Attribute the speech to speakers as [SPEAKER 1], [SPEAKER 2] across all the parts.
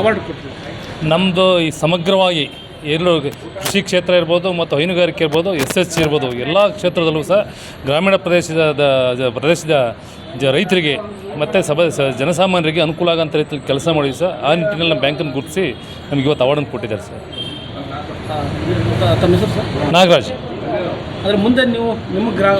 [SPEAKER 1] Award ಕೊಡ್ತೀವಿ
[SPEAKER 2] ನಮ್ಮದು ಈ ಸಮಗ್ರವಾಗಿ ಎಲ್ಲೂ ಕೃಷಿ ಕ್ಷೇತ್ರ ಇರ್ಬೋದು ಮತ್ತು ಹೈನುಗಾರಿಕೆ ಇರ್ಬೋದು ಎಸ್ ಎಸ್ ಸಿ ಇರ್ಬೋದು ಎಲ್ಲ ಕ್ಷೇತ್ರದಲ್ಲೂ ಸಹ ಗ್ರಾಮೀಣ ಪ್ರದೇಶದ ಪ್ರದೇಶದ ಜ ರೈತರಿಗೆ ಮತ್ತು ಸಭ ಜನಸಾಮಾನ್ಯರಿಗೆ ಅನುಕೂಲ ಆಗೋಂಥ ರೀತಿಯಲ್ಲಿ ಕೆಲಸ ಮಾಡಿ ಸರ್. ಆ ನಿಟ್ಟಿನಲ್ಲಿ ನಮ್ಮ ಬ್ಯಾಂಕನ್ನು ಗುರುತಿಸಿ ನಮಗೆ ಇವತ್ತು ಅವಾರ್ಡನ್ನು ಕೊಟ್ಟಿದ್ದಾರೆ ಸರ್.
[SPEAKER 1] ತಮ್ಮ ಹೆಸರು ಸರ್?
[SPEAKER 2] ನಾಗರಾಜ್.
[SPEAKER 1] ಅದರ ಮುಂದೆ ನೀವು ನಿಮ್ಮ ಗ್ರಾ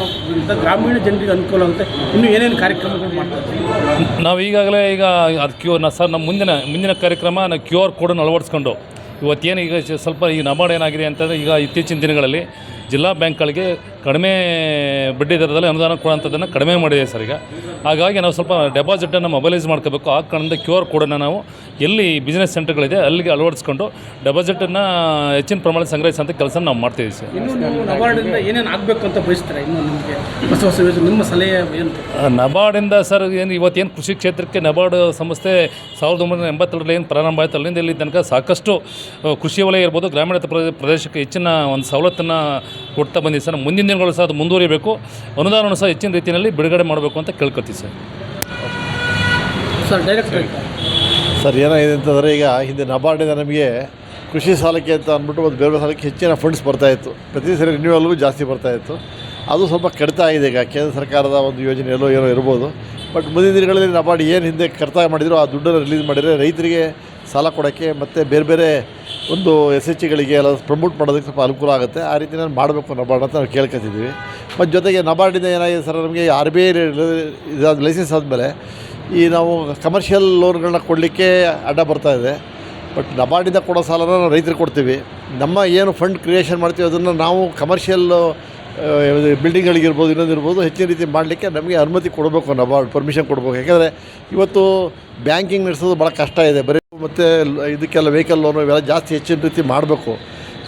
[SPEAKER 1] ಗ್ರಾಮೀಣ ಜನರಿಗೆ ಅನುಕೂಲ ಆಗುತ್ತೆ. ಇನ್ನೂ ಏನೇನು ಕಾರ್ಯಕ್ರಮಗಳು ಮಾಡ್ತೀವಿ
[SPEAKER 2] ನಾವು ಈಗಾಗಲೇ ಈಗ ಅದು ಕ್ಯೂ ನ ಸರ್ ನಮ್ಮ ಮುಂದಿನ ಮುಂದಿನ ಕಾರ್ಯಕ್ರಮ ನಾವು ಕ್ಯೂ ಆರ್ ಕೋಡನ್ನು ಅಳವಡಿಸ್ಕೊಂಡು, ಇವತ್ತೇನು ಈಗ ಸ್ವಲ್ಪ ಈ ನಬಾರ್ಡ್ ಏನಾಗಿದೆ ಅಂತಂದರೆ ಈಗ ಇತ್ತೀಚಿನ ದಿನಗಳಲ್ಲಿ ಜಿಲ್ಲಾ ಬ್ಯಾಂಕ್ಗಳಿಗೆ ಕಡಿಮೆ ಬಡ್ಡಿ ದರದಲ್ಲಿ ಅನುದಾನ ಕೊಡುವಂಥದ್ದನ್ನು ಕಡಿಮೆ ಮಾಡಿದೆ ಸರ್ ಈಗ. ಹಾಗಾಗಿ ನಾವು ಸ್ವಲ್ಪ ಡೆಪಾಸಿಟನ್ನು ಮೊಬೈಲೈಸ್ ಮಾಡ್ಕೋಬೇಕು. ಆ ಕಾರಣದಿಂದ ಕ್ಯೂ ಆರ್ ಕೋಡನ್ನು ನಾವು ಎಲ್ಲಿ ಬಿಸ್ನೆಸ್ ಸೆಂಟರ್ಗಳಿದೆ ಅಲ್ಲಿಗೆ ಅಳವಡಿಸ್ಕೊಂಡು ಡೆಪಾಸಿಟನ್ನು ಹೆಚ್ಚಿನ ಪ್ರಮಾಣದಲ್ಲಿ ಸಂಗ್ರಹಿಸುವಂಥ ಕೆಲಸ ನಾವು ಮಾಡ್ತೀವಿ ಸರ್.
[SPEAKER 1] ಏನೇನು ಆಗಬೇಕು ಅಂತ ಬಯಸ್ತಾರೆ? ಇನ್ನೂ ನಿಮಗೆ ಹೊಸ ಹೊಸ ನಿಮ್ಮ ಸಲಹೆ ಏನು?
[SPEAKER 2] ನಬಾರ್ಡಿಂದ ಸರ್ ಏನು ಇವತ್ತೇನು ಕೃಷಿ ಕ್ಷೇತ್ರಕ್ಕೆ ನಬಾರ್ಡ್ ಸಂಸ್ಥೆ ಸಾವಿರದ ಒಂಬೈನೂರ ಎಂಬತ್ತೆರಡರಲ್ಲಿ ಏನು ಪ್ರಾರಂಭ ಆಯಿತು ಅಲ್ಲಿಂದ ಇಲ್ಲಿ ತನಕ ಸಾಕಷ್ಟು ಕೃಷಿ ವಲಯ ಇರ್ಬೋದು ಗ್ರಾಮೀಣ ಪ್ರದೇ- ಪ್ರದೇಶಕ್ಕೆ ಹೆಚ್ಚಿನ ಒಂದು ಸವಲತ್ತನ್ನು ಕೊಡ್ತಾ ಬಂದಿದೆ ಸರ್. ಮುಂದಿನ ದಿನಗಳು ಸಹ ಅದು ಮುಂದುವರಿಬೇಕು. ಅನುದಾನವನ್ನು ಸಹ ಹೆಚ್ಚಿನ ರೀತಿಯಲ್ಲಿ ಬಿಡುಗಡೆ ಮಾಡಬೇಕು ಅಂತ ಕೇಳ್ಕೊತೀವಿ ಸರ್.
[SPEAKER 1] ಸರ್ ಡೈರೆಕ್ಟ್
[SPEAKER 3] ಸರ್ ಏನಾಗಿದೆ ಅಂತಂದರೆ ಈಗ ಹಿಂದೆ ನಬಾರ್ಡಿಂದ ನಮಗೆ ಕೃಷಿ ಸಾಲಕ್ಕೆ ಅಂತ ಅಂದ್ಬಿಟ್ಟು ಒಂದು ಬೇರೆ ಬೇರೆ ಸಾಲಕ್ಕೆ ಹೆಚ್ಚಿನ ಫಂಡ್ಸ್ ಬರ್ತಾಯಿತ್ತು ಪ್ರತಿ ಸರಿ ರಿನ್ಯೂವಲ್ಗೂ ಜಾಸ್ತಿ ಬರ್ತಾಯಿತ್ತು ಅದು ಸ್ವಲ್ಪ ಕಡಿತ ಆಗಿದೆ. ಈಗ ಕೇಂದ್ರ ಸರ್ಕಾರದ ಒಂದು ಯೋಜನೆ ಎಲ್ಲೋ ಏನೋ ಇರ್ಬೋದು. ಬಟ್ ಮುಂದಿನ ದಿನಗಳಲ್ಲಿ ನಬಾರ್ಡ್ ಏನು ಹಿಂದೆ ಕಡಿತ ಮಾಡಿದ್ರು ಆ ದುಡ್ಡನ್ನು ರಿಲೀಸ್ ಮಾಡಿದರೆ ರೈತರಿಗೆ ಸಾಲ ಕೊಡೋಕ್ಕೆ ಮತ್ತು ಬೇರೆ ಬೇರೆ ಒಂದು ಎಸ್ ಎಚ್ ಗಳಿಗೆ ಎಲ್ಲ ಪ್ರಮೋಟ್ ಮಾಡೋದಕ್ಕೆ ಸ್ವಲ್ಪ ಅನುಕೂಲ ಆಗುತ್ತೆ. ಆ ರೀತಿ ನಾನು ಮಾಡಬೇಕು ನಬಾರ್ಡ್ ಅಂತ ನಾವು ಕೇಳ್ಕೊತಿದ್ದೀವಿ ಮತ್ತು ಜೊತೆಗೆ ನಬಾರ್ಡಿಂದ ಏನಾಗಿದೆ ಸರ್, ನಮಗೆ ಆರ್ ಬಿ ಐ ಇದಾದ ಲೈಸೆನ್ಸ್ ಆದಮೇಲೆ ಈ ನಾವು ಕಮರ್ಷಿಯಲ್ ಲೋನ್ಗಳನ್ನ ಕೊಡಲಿಕ್ಕೆ ಅಡ್ಡ ಬರ್ತಾ ಇದೆ. ಬಟ್ ನಬಾರ್ಡಿಂದ ಕೊಡೋ ಸಾಲನ ನಾವು ರೈತರಿಗೆ ಕೊಡ್ತೀವಿ. ನಮ್ಮ ಏನು ಫಂಡ್ ಕ್ರಿಯೇಷನ್ ಮಾಡ್ತೀವಿ, ಅದನ್ನು ನಾವು ಕಮರ್ಷಿಯಲ್ ಬಿಲ್ಡಿಂಗ್ಗಳಿಗಿರ್ಬೋದು, ಇನ್ನೊಂದಿರ್ಬೋದು, ಹೆಚ್ಚಿನ ರೀತಿ ಮಾಡಲಿಕ್ಕೆ ನಮಗೆ ಅನುಮತಿ ಕೊಡಬೇಕು ನಾವು ಪರ್ಮಿಷನ್ ಕೊಡಬೇಕು. ಯಾಕೆಂದರೆ ಇವತ್ತು ಬ್ಯಾಂಕಿಂಗ್ ನಡೆಸೋದು ಭಾಳ ಕಷ್ಟ ಇದೆ. ಬರೀ ಮತ್ತು ಇದಕ್ಕೆಲ್ಲ ವೆಹಿಕಲ್ ಲೋನು ಇವೆಲ್ಲ ಜಾಸ್ತಿ ಹೆಚ್ಚಿನ ರೀತಿ ಮಾಡಬೇಕು.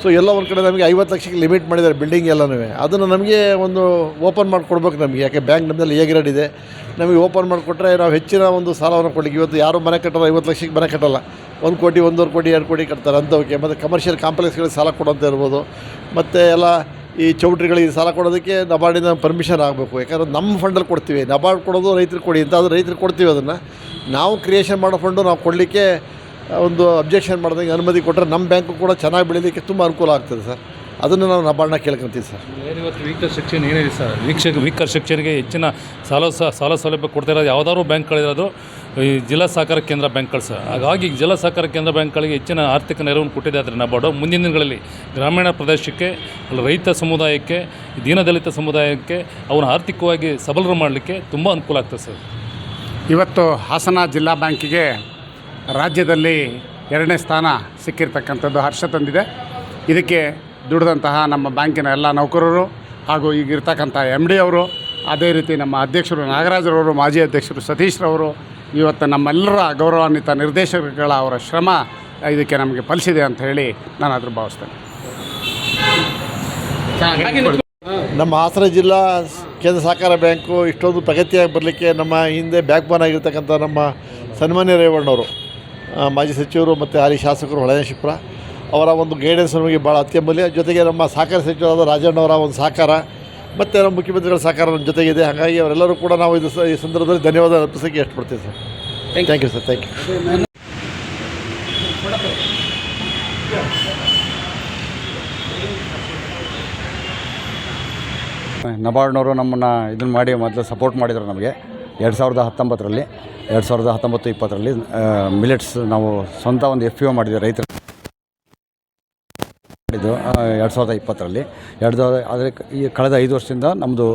[SPEAKER 3] ಸೊ ಎಲ್ಲ ಒಂದು ಕಡೆ ನಮಗೆ ಐವತ್ತು ಲಕ್ಷಕ್ಕೆ ಲಿಮಿಟ್ ಮಾಡಿದ್ದಾರೆ ಬಿಲ್ಡಿಂಗ್ ಎಲ್ಲನೂ. ಅದನ್ನು ನಮಗೆ ಒಂದು ಓಪನ್ ಮಾಡಿಕೊಡ್ಬೇಕು ನಮಗೆ. ಯಾಕೆ ಬ್ಯಾಂಕ್ ನಮ್ಮಲ್ಲಿ ಎ ಗ್ರೇಡ್ ಇದೆ. ನಮಗೆ ಓಪನ್ ಮಾಡಿಕೊಟ್ರೆ ನಾವು ಹೆಚ್ಚಿನ ಒಂದು ಸಾಲವನ್ನು ಕೊಡಲಿಕ್ಕೆ ಇವತ್ತು ಯಾರು ಮನೆ ಕಟ್ಟಲ್ಲ, ಐವತ್ತು ಲಕ್ಷಕ್ಕೆ ಮನೆ ಕಟ್ಟಲ್ಲ. ಒಂದು ಕೋಟಿ, ಒಂದೂವರೆ ಕೋಟಿ, ಎರಡು ಕೋಟಿ ಕಟ್ತಾರೆ ಅಂಥವಕ್ಕೆ. ಮತ್ತು ಕಮರ್ಷಿಯಲ್ ಕಾಂಪ್ಲೆಕ್ಸ್ಗಳಿಗೆ ಸಾಲ ಕೊಡೋಂಥ ಇರ್ಬೋದು. ಮತ್ತು ಎಲ್ಲ ಈ ಚೌಟ್ರಿಗಳಿಗೆ ಸಾಲ ಕೊಡೋದಕ್ಕೆ ನಬಾರ್ಡಿಂದ ಪರ್ಮಿಷನ್ ಆಗಬೇಕು. ಯಾಕಂದ್ರೆ ನಮ್ಮ ಫಂಡಲ್ಲಿ ಕೊಡ್ತೀವಿ. ನಬಾರ್ಡ್ ಕೊಡೋದು ರೈತರಿಗೆ ಕೊಡಿ ಅಂತ ಅದು ರೈತರಿಗೆ ಕೊಡ್ತೀವಿ ಅದನ್ನು. ನಾವು ಕ್ರಿಯೇಷನ್ ಮಾಡೋ ಫಂಡು ನಾವು ಕೊಡಲಿಕ್ಕೆ ಒಂದು ಅಬ್ಜೆಕ್ಷನ್ ಮಾಡಿದಂಗೆ ಅನುಮತಿ ಕೊಟ್ಟರೆ ನಮ್ಮ ಬ್ಯಾಂಕು ಕೂಡ ಚೆನ್ನಾಗಿ ಬೆಳೀಲಿಕ್ಕೆ ತುಂಬ ಅನುಕೂಲ ಆಗ್ತದೆ ಸರ್. ಅದನ್ನು ನಾವು ನಬಾರ್ಡ್ನ ಕೇಳ್ಕೊತೀವಿ ಸರ್.
[SPEAKER 2] ಇವತ್ತು ವೀಕರ್ ಸೆಕ್ಷನ್ ಏನಿದೆ ಸರ್? ವೀಕ್ಷಕ ವೀಕರ್ ಸೆಕ್ಷನ್ಗೆ ಹೆಚ್ಚಿನ ಸಾಲ ಸಾಲ ಸೌಲಭ್ಯ ಕೊಡ್ತಾ ಇರೋದು ಯಾವುದಾದ್ರು ಬ್ಯಾಂಕ್ಗಳಿರೋದು ಈ ಜಿಲ್ಲಾ ಸಹಕಾರ ಕೇಂದ್ರ ಬ್ಯಾಂಕ್ಗಳು ಸಹ. ಹಾಗಾಗಿ ಜಿಲ್ಲಾ ಸಹಕಾರ ಕೇಂದ್ರ ಬ್ಯಾಂಕ್ಗಳಿಗೆ ಹೆಚ್ಚಿನ ಆರ್ಥಿಕ ನೆರವನ್ನು ಕೊಟ್ಟಿದೆ ಆದರೆ ನಬಾರ್ಡು ಮುಂದಿನ ದಿನಗಳಲ್ಲಿ ಗ್ರಾಮೀಣ ಪ್ರದೇಶಕ್ಕೆ ರೈತ ಸಮುದಾಯಕ್ಕೆ, ದೀನದಲಿತ ಸಮುದಾಯಕ್ಕೆ ಅವನ ಆರ್ಥಿಕವಾಗಿ ಸಬಲರು ಮಾಡಲಿಕ್ಕೆ ತುಂಬ ಅನುಕೂಲ ಆಗ್ತದೆ ಸರ್.
[SPEAKER 4] ಇವತ್ತು ಹಾಸನ ಜಿಲ್ಲಾ ಬ್ಯಾಂಕಿಗೆ ರಾಜ್ಯದಲ್ಲಿ ಎರಡನೇ ಸ್ಥಾನ ಸಿಕ್ಕಿರ್ತಕ್ಕಂಥದ್ದು ಹರ್ಷ ತಂದಿದೆ. ಇದಕ್ಕೆ ದುಡಿದಂತಹ ನಮ್ಮ ಬ್ಯಾಂಕಿನ ಎಲ್ಲ ನೌಕರರು ಹಾಗೂ ಈಗಿರ್ತಕ್ಕಂಥ ಎಂ ಡಿ ಅವರು, ಅದೇ ರೀತಿ ನಮ್ಮ ಅಧ್ಯಕ್ಷರು ನಾಗರಾಜರವರು, ಮಾಜಿ ಅಧ್ಯಕ್ಷರು ಸತೀಶ್ರವರು ಇವತ್ತು ನಮ್ಮೆಲ್ಲರ ಗೌರವಾನ್ವಿತ ನಿರ್ದೇಶಕಗಳ ಅವರ ಶ್ರಮ ಇದಕ್ಕೆ ನಮಗೆ ಫಲಿಸಿದೆ ಅಂತ ಹೇಳಿ ನಾನು ಅದ್ರ ಭಾವಿಸ್ತೇನೆ.
[SPEAKER 3] ನಮ್ಮ ಹಾಸನ ಜಿಲ್ಲಾ ಕೇಂದ್ರ ಸಹಕಾರ ಬ್ಯಾಂಕು ಇಷ್ಟೊಂದು ಪ್ರಗತಿಯಾಗಿ ಬರಲಿಕ್ಕೆ ನಮ್ಮ ಹಿಂದೆ ಬ್ಯಾಕ್ ಬೋನ್ ಆಗಿರ್ತಕ್ಕಂಥ ನಮ್ಮ ಸನ್ಮಾನ್ಯ ರೇವಣ್ಣವರು ಮಾಜಿ ಸಚಿವರು ಮತ್ತು ಹಾಲಿ ಶಾಸಕರು ಹೊಳೆನಶಿಪುರ ಅವರ ಒಂದು ಗೈಡೆನ್ಸ್ ನಮಗೆ ಭಾಳ ಅತ್ಯಮೂಲ್ಯ ಜೊತೆಗೆ ನಮ್ಮ ಸಹಕಾರ ಸಚಿವರಾದ ರಾಜಣ್ಣವರ ಒಂದು ಸಹಕಾರ ಮತ್ತು ನಮ್ಮ ಮುಖ್ಯಮಂತ್ರಿಗಳ ಸಹಕಾರ ನಮ್ಮ ಜೊತೆಗಿದೆ. ಹಾಗಾಗಿ ಅವರೆಲ್ಲರೂ ಕೂಡ ನಾವು ಇದು ಈ ಸಂದರ್ಭದಲ್ಲಿ ಧನ್ಯವಾದ ಅರ್ಪಿಸೋಕ್ಕೆ ಇಷ್ಟಪಡ್ತೀವಿ sir. Thank you sir thank you
[SPEAKER 5] ನಬಾರ್ಡ್ನವರು ನಮ್ಮನ್ನು ಇದನ್ನು ಮಾಡಿ ಮೊದಲು ಸಪೋರ್ಟ್ ಮಾಡಿದರು ನಮಗೆ. ಎರಡು ಸಾವಿರದ ಹತ್ತೊಂಬತ್ತರಲ್ಲಿ ಎರಡು ಸಾವಿರದ ಹತ್ತೊಂಬತ್ತು ಇಪ್ಪತ್ತರಲ್ಲಿ ಮಿಲೆಟ್ಸ್ ನಾವು ಸ್ವಂತ ಒಂದು ಎಫ್ ಪಿ ಒ ಮಾಡಿದ್ವಿ ರೈತರ. ಮಾಡಿದ್ದು ಎರಡು ಸಾವಿರದ ಇಪ್ಪತ್ತರಲ್ಲಿ. ಎರಡು ಸಾವಿರದ ಆದರೆ ಈ ಕಳೆದ ಐದು ವರ್ಷದಿಂದ ನಮ್ಮದು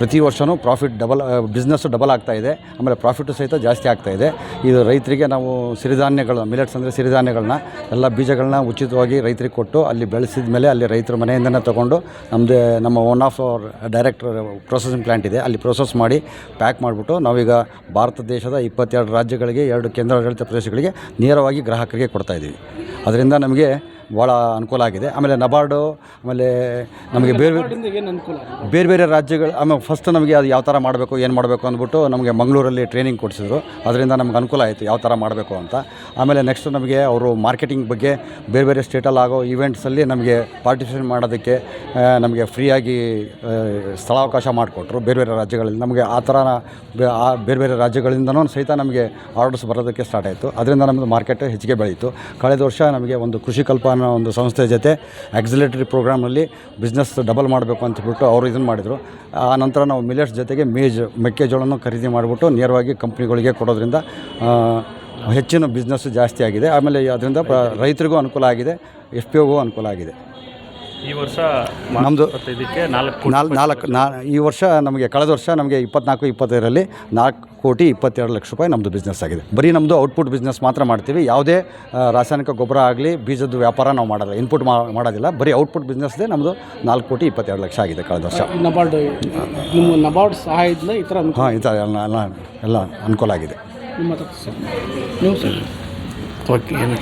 [SPEAKER 5] ಪ್ರತಿ ವರ್ಷವೂ ಪ್ರಾಫಿಟ್ ಡಬಲ್ ಬಿಸ್ನೆಸ್ಸು ಡಬಲ್ ಆಗ್ತಾ ಇದೆ. ಆಮೇಲೆ ಪ್ರಾಫಿಟು ಸಹಿತ ಜಾಸ್ತಿ ಆಗ್ತಾ ಇದೆ. ಇದು ರೈತರಿಗೆ ನಾವು ಸಿರಿಧಾನ್ಯಗಳು ಮಿಲೆಟ್ಸ್ ಅಂದರೆ ಸಿರಿಧಾನ್ಯಗಳನ್ನ, ಎಲ್ಲ ಬೀಜಗಳನ್ನ ಉಚಿತವಾಗಿ ರೈತರಿಗೆ ಕೊಟ್ಟು ಅಲ್ಲಿ ಬೆಳೆಸಿದ ಮೇಲೆ ಅಲ್ಲಿ ರೈತರ ಮನೆಯಿಂದನೇ ತೊಗೊಂಡು ನಮ್ಮದೇ ನಮ್ಮ own of our director processing plant ಇದೆ. ಅಲ್ಲಿ ಪ್ರೊಸೆಸ್ ಮಾಡಿ ಪ್ಯಾಕ್ ಮಾಡಿಬಿಟ್ಟು ನಾವೀಗ ಭಾರತ ದೇಶದ ಇಪ್ಪತ್ತೆರಡು ರಾಜ್ಯಗಳಿಗೆ, ಎರಡು ಕೇಂದ್ರಾಡಳಿತ ಪ್ರದೇಶಗಳಿಗೆ ನೇರವಾಗಿ ಗ್ರಾಹಕರಿಗೆ ಕೊಡ್ತಾ ಇದ್ದೀವಿ ಅದರಿಂದ ನಮಗೆ ಭಾಳ ಅನುಕೂಲ ಆಗಿದೆ. ಆಮೇಲೆ ನಬಾರ್ಡು ಆಮೇಲೆ ನಮಗೆ ಬೇರೆ
[SPEAKER 1] ಬೇರೆ
[SPEAKER 5] ಬೇರೆ ಬೇರೆ ರಾಜ್ಯಗಳು ಆಮೇಲೆ ಫಸ್ಟ್ ನಮಗೆ ಅದು ಯಾವ ಥರ ಮಾಡಬೇಕು ಏನು ಮಾಡಬೇಕು ಅಂದ್ಬಿಟ್ಟು ನಮಗೆ ಮಂಗಳೂರಲ್ಲಿ ಟ್ರೈನಿಂಗ್ ಕೊಡಿಸಿದ್ರು. ಅದರಿಂದ ನಮ್ಗೆ ಅನುಕೂಲ ಆಯಿತು ಯಾವ ಥರ ಮಾಡಬೇಕು ಅಂತ. ಆಮೇಲೆ ನೆಕ್ಸ್ಟ್ ನಮಗೆ ಅವರು ಮಾರ್ಕೆಟಿಂಗ್ ಬಗ್ಗೆ ಬೇರೆ ಬೇರೆ ಸ್ಟೇಟಲ್ಲಾಗೋ ಈವೆಂಟ್ಸಲ್ಲಿ ನಮಗೆ ಪಾರ್ಟಿಸಿಪೇಟ್ ಮಾಡೋದಕ್ಕೆ ನಮಗೆ ಫ್ರೀಯಾಗಿ ಸ್ಥಳಾವಕಾಶ ಮಾಡಿಕೊಟ್ರು ಬೇರೆ ಬೇರೆ ರಾಜ್ಯಗಳಲ್ಲಿ. ನಮಗೆ ಆ ಥರ ಬೇರೆ ಬೇರೆ ರಾಜ್ಯಗಳಿಂದನೂ ಸಹಿತ ನಮಗೆ ಆರ್ಡರ್ಸ್ ಬರೋದಕ್ಕೆ ಸ್ಟಾರ್ಟ್ ಆಯಿತು. ಅದರಿಂದ ನಮ್ಮದು ಮಾರ್ಕೆಟ್ ಹೆಚ್ಚಿಗೆ ಬೆಳೀತು. ಕಳೆದ ವರ್ಷ ನಮಗೆ ಒಂದು ಕೃಷಿ ಕಲ್ಪ ಅನ್ನೋ ಒಂದು ಸಂಸ್ಥೆ ಜೊತೆ ಆಕ್ಸಿಲೇಟರಿ ಪ್ರೋಗ್ರಾಮಲ್ಲಿ ಬಿಸ್ನೆಸ್ ಡಬಲ್ ಮಾಡಬೇಕು ಅಂತಬಿಟ್ಟು ಅವರು ಇದನ್ನು ಮಾಡಿದರು. ಆ, ನಂತರ ನಾವು ಮಿಲೆಟ್ಸ್ ಜೊತೆಗೆ ಮೇಜ್, ಮೆಕ್ಕೆಜೋಳನ ಖರೀದಿ ಮಾಡಿಬಿಟ್ಟು ನೇರವಾಗಿ ಕಂಪ್ನಿಗಳಿಗೆ ಕೊಡೋದ್ರಿಂದ ಹೆಚ್ಚಿನ ಬಿಸ್ನೆಸ್ಸು ಜಾಸ್ತಿ ಆಗಿದೆ. ಆಮೇಲೆ ಅದರಿಂದ ರೈತರಿಗೂ ಅನುಕೂಲ ಆಗಿದೆ ಎಫ್ ಪಿ ಅನುಕೂಲ ಆಗಿದೆ.
[SPEAKER 6] ಈ ವರ್ಷ
[SPEAKER 5] ನಮ್ಮದು
[SPEAKER 6] ಇದಕ್ಕೆ ನಾಲ್ಕು
[SPEAKER 5] ನಾಲ್ ನಾಲ್ಕು ನಾ ಈ ವರ್ಷ ನಮಗೆ ಕಳೆದ ವರ್ಷ ನಮಗೆ ಇಪ್ಪತ್ನಾಲ್ಕು ಇಪ್ಪತ್ತೈದರಲ್ಲಿ ನಾಲ್ಕು ಕೋಟಿ ಇಪ್ಪತ್ತೆರಡು ಲಕ್ಷ ರೂಪಾಯಿ ನಮ್ಮದು ಬಿಸ್ನೆಸ್ ಆಗಿದೆ. ಬರೀ ನಮ್ಮದು ಔಟ್ಪುಟ್ ಬಿಸ್ನೆಸ್ ಮಾತ್ರ ಮಾಡ್ತೀವಿ. ಯಾವುದೇ ರಾಸಾಯನಿಕ ಗೊಬ್ಬರ ಆಗಲಿ ಬೀಜದ ವ್ಯಾಪಾರ ನಾವು ಮಾಡೋಲ್ಲ. ಇನ್ಪುಟ್ ಮಾಡೋದಿಲ್ಲ. ಬರೀ ಔಟ್ಪುಟ್ ಬಿಸ್ನೆಸ್ದೇ ನಮ್ಮದು ನಾಲ್ಕು ಕೋಟಿ ಇಪ್ಪತ್ತೆರಡು ಲಕ್ಷ ಆಗಿದೆ ಕಳೆದ ವರ್ಷ.
[SPEAKER 1] ನಬಾರ್ಡ್ ನಿಮ್ಮ ನಬಾರ್ಡ್ ಸಹಾಯದಿಂದ ಈ ಥರ ಅನುಕೂಲ
[SPEAKER 5] ಹಾಂ ಈ ಥರ ಎಲ್ಲ ಎಲ್ಲ ಎಲ್ಲ ಅನುಕೂಲ ಆಗಿದೆ.
[SPEAKER 1] ನಿಮ್ಮ ನೀವು ಸರ್.
[SPEAKER 6] ಓಕೆ ಏನು